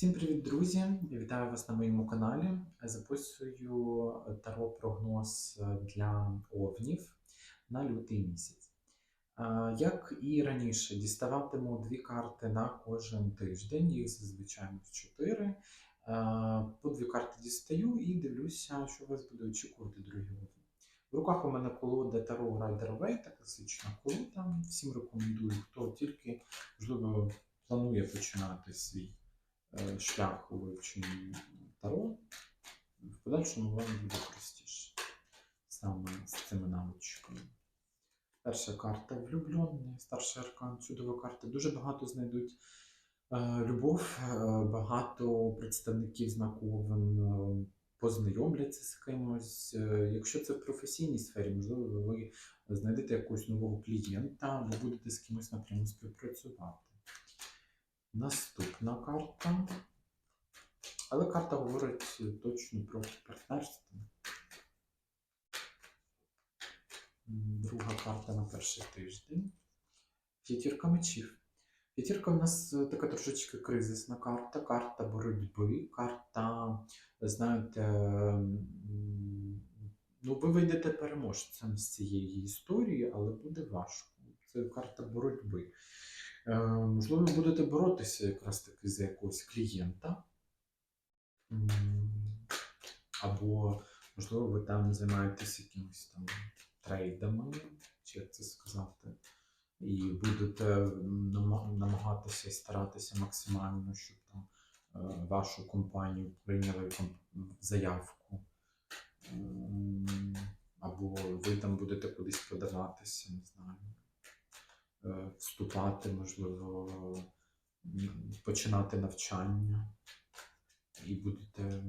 Всім привіт, друзі! Вітаю вас на моєму каналі. Записую таро-прогноз для овнів на лютий місяць. Як і раніше, діставатиму дві карти на кожен тиждень, їх зазвичай чотири. А, По дві карти дістаю і дивлюся, що вас буде очікувати, дорогі овні. В руках у мене колода Таро Rider Waite, класична колода. Всім рекомендую, хто тільки, можливо, планує починати свій е, шлях у вивченні Таро. В подальшому вам буде простіше саме з цими навичками. Перша карта влюблений, старший аркан, чудова карта. Дуже багато знайдуть е, любов, е, багато представників е, познайомляться з кимось. Е, Якщо це в професійній сфері, можливо, ви знайдете якогось нового клієнта, ви будете з кимось напряму співпрацювати. Наступна карта. Але карта говорить точно про партнерство. Друга карта на перший тиждень. П'ятірка мечів. П'ятірка в нас е, така трошечки кризисна карта, карта боротьби, карта, знаєте, ну ви вийдете переможцем з цієї історії, але буде важко. Це карта боротьби. Е, Можливо, будете боротися якраз таки за якогось клієнта. Або, можливо, ви там займаєтесь якимось там трейдами, чи як це сказати, і будете намагатися і старатися максимально, щоб там е, вашу компанію прийняли заявку. Або ви там будете кудись подаватися, не знаю вступати, можливо, починати навчання і будете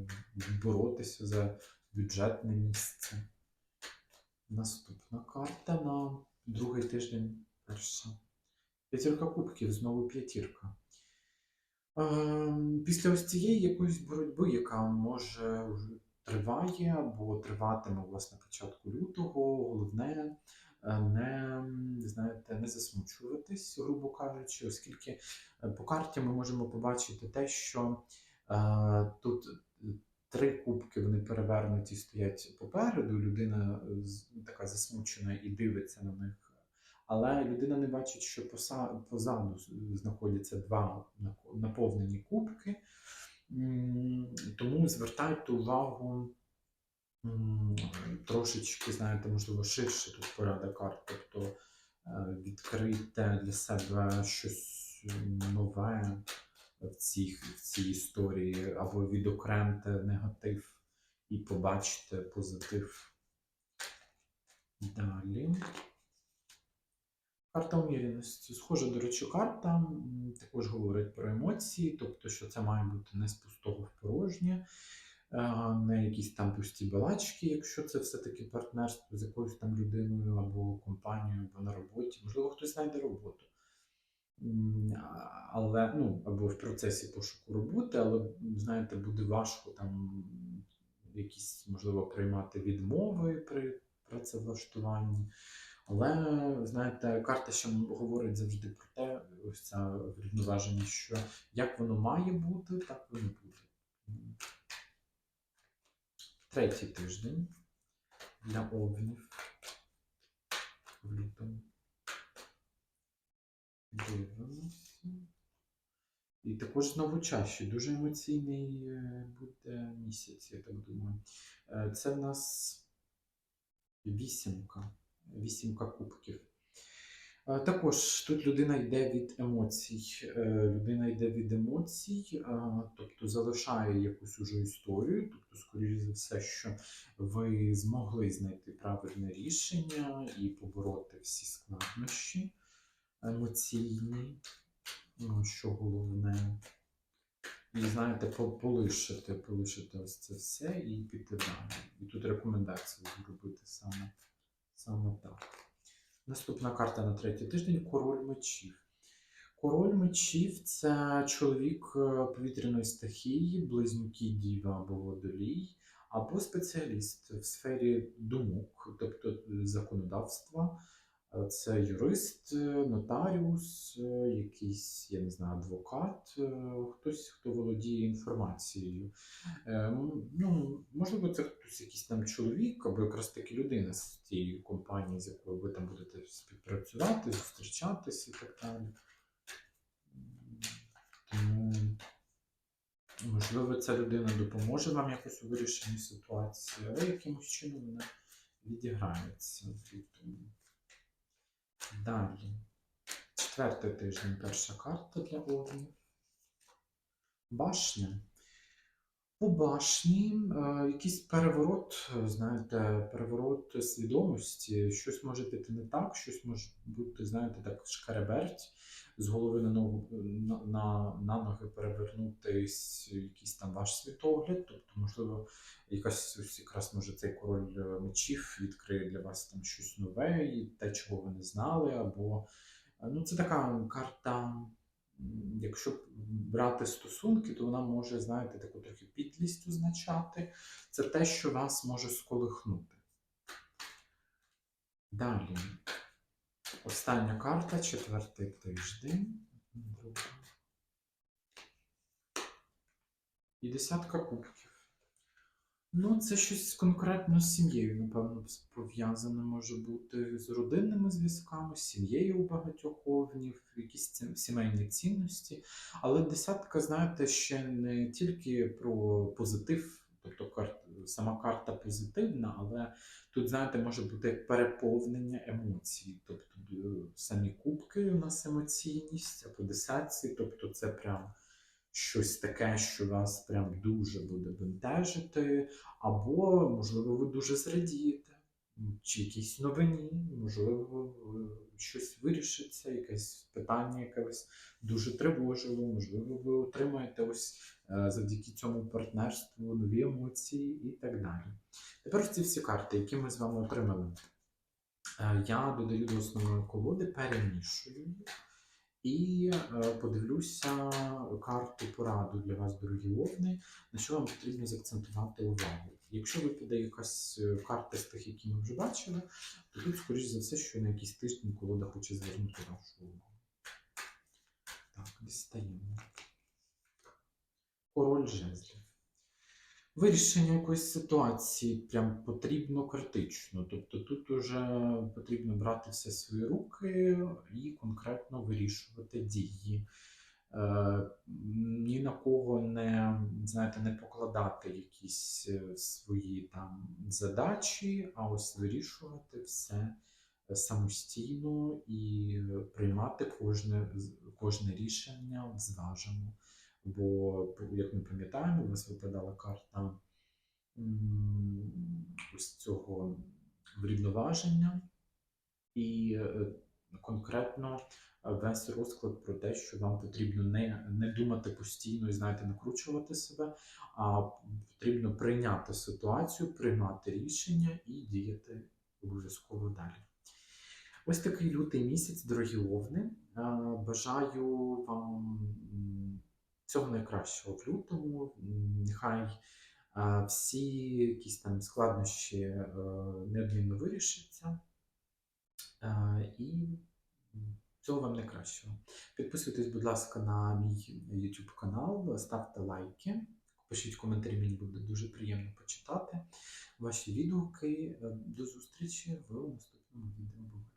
боротися за бюджетне місце. Наступна карта на другий тиждень перша. П'ятірка кубків, знову п'ятірка. Ем, Після ось цієї якоїсь боротьби, яка може триває або триватиме на початку лютого, головне е, не, знаєте, не засмучуватись, грубо кажучи, оскільки е, по карті ми можемо побачити те, що е, тут три кубки вони перевернуті стоять попереду, людина е, така засмучена і дивиться на них. Але людина не бачить, що позаду знаходяться два наповнені кубки. Тому звертайте увагу трошечки, знаєте, можливо, ширше тут порада карт, тобто е, відкрийте для себе щось нове в цій, в цій історії, або відокремте негатив і побачите позитив. Далі. Карта уміреності. Схожа, до речі, карта також говорить про емоції, тобто, що це має бути не з пустого в порожнє, не якісь там пусті балачки, якщо це все-таки партнерство з якоюсь там людиною або компанією, або на роботі. Можливо, хтось знайде роботу. Але, ну, або в процесі пошуку роботи, але, знаєте, буде важко там якісь, можливо, приймати відмови при працевлаштуванні. Але, знаєте, карта ще говорить завжди про те, ось ця врівноваження, що як воно має бути, так воно буде. Третій тиждень для овнів в лютому. Дивимося. І також знову чаще. Дуже емоційний е, буде місяць, я так думаю. Е, Це в нас вісімка. Вісімка кубків. Е, Також тут людина йде від емоцій. Е, Людина йде від емоцій, е, тобто залишає якусь уже історію, тобто, скоріш за все, що ви змогли знайти правильне рішення і побороти всі складнощі емоційні, ну, що головне. І знаєте, по- полишити, полишити ось це все і піти далі. І тут рекомендація зробити саме, саме так. Наступна карта на третій тиждень король мечів. Король мечів це чоловік е, повітряної стихії, близнюки діва або водолій, або спеціаліст в сфері думок, тобто е, законодавства, Це юрист, е, нотаріус, е, якийсь, я не знаю, адвокат, е, хтось, хто володіє інформацією. Ну, можливо, це хтось якийсь там чоловік або якраз таки людина з тієї компанії, з якою ви там будете співпрацювати, зустрічатись і так далі. Тому, можливо, ця людина допоможе вам якось у вирішенні ситуації, але якимось чином вона відіграється. Далі. Четвертий тиждень, перша карта для овнів. Башня. У башні е, якийсь переворот, е, знаєте, переворот свідомості. Щось може піти не так, щось може бути, знаєте, так шкереберть, з голови на, ногу, на, на, на ноги перевернутись якийсь там ваш світогляд. Тобто, можливо, якась ось якраз може цей король е, мечів відкриє для вас там щось нове, і те, чого ви не знали, або ну, це така карта. Якщо брати стосунки, то вона може, знаєте, таку трохи підлість означати. Це те, що вас може сколихнути. Далі. Остання карта, четвертий тиждень. І десятка кубків. Ну, це щось конкретно з сім'єю, напевно, пов'язане може бути з родинними зв'язками, з сім'єю у багатьох овнів, якісь сімейні цінності. Але десятка, знаєте, ще не тільки про позитив, тобто кар- сама карта позитивна, але тут, знаєте, може бути переповнення емоцій. Тобто е, самі кубки у нас емоційність, а по десятці, тобто це прям щось таке, що вас прям дуже буде бентежити, або, можливо, ви дуже зрадієте, чи якійсь новині, можливо, е, щось вирішиться, якесь питання якесь дуже тривожило, можливо, ви отримаєте ось е, завдяки цьому партнерству нові емоції і так далі. Тепер ці всі карти, які ми з вами отримали, е, я додаю до основної колоди, перемішую їх. І е, подивлюся карту пораду для вас, дорогі овни, на що вам потрібно заакцентувати увагу. Якщо випаде якась е, карта з тих, які ми вже бачили, то тут, скоріш за все, що на якийсь тиждень колода хоче звернути вашу увагу. Так, дістаємо. Король жезлів. Вирішення якоїсь ситуації прям потрібно критично. Тобто тут уже потрібно брати все в свої руки і конкретно вирішувати дії. Е, ні на кого не, знаєте, не покладати якісь е, свої там задачі, а ось вирішувати все самостійно і приймати кожне, кожне рішення зважено. Бо, як ми пам'ятаємо, у вас випадала карта ось цього врівноваження, і е, конкретно е, весь розклад про те, що вам потрібно не, не думати постійно і знаєте, накручувати себе, а потрібно прийняти ситуацію, приймати рішення і діяти обов'язково далі. Ось такий лютий місяць, дорогі овни. Е, Бажаю вам всього найкращого в лютому. Нехай всі якісь там складнощі е, неодмінно вирішаться. І м, всього вам найкращого. Підписуйтесь, будь ласка, на мій YouTube канал, ставте лайки, пишіть коментарі, мені буде дуже приємно почитати ваші відгуки. Е, До зустрічі в наступному відео.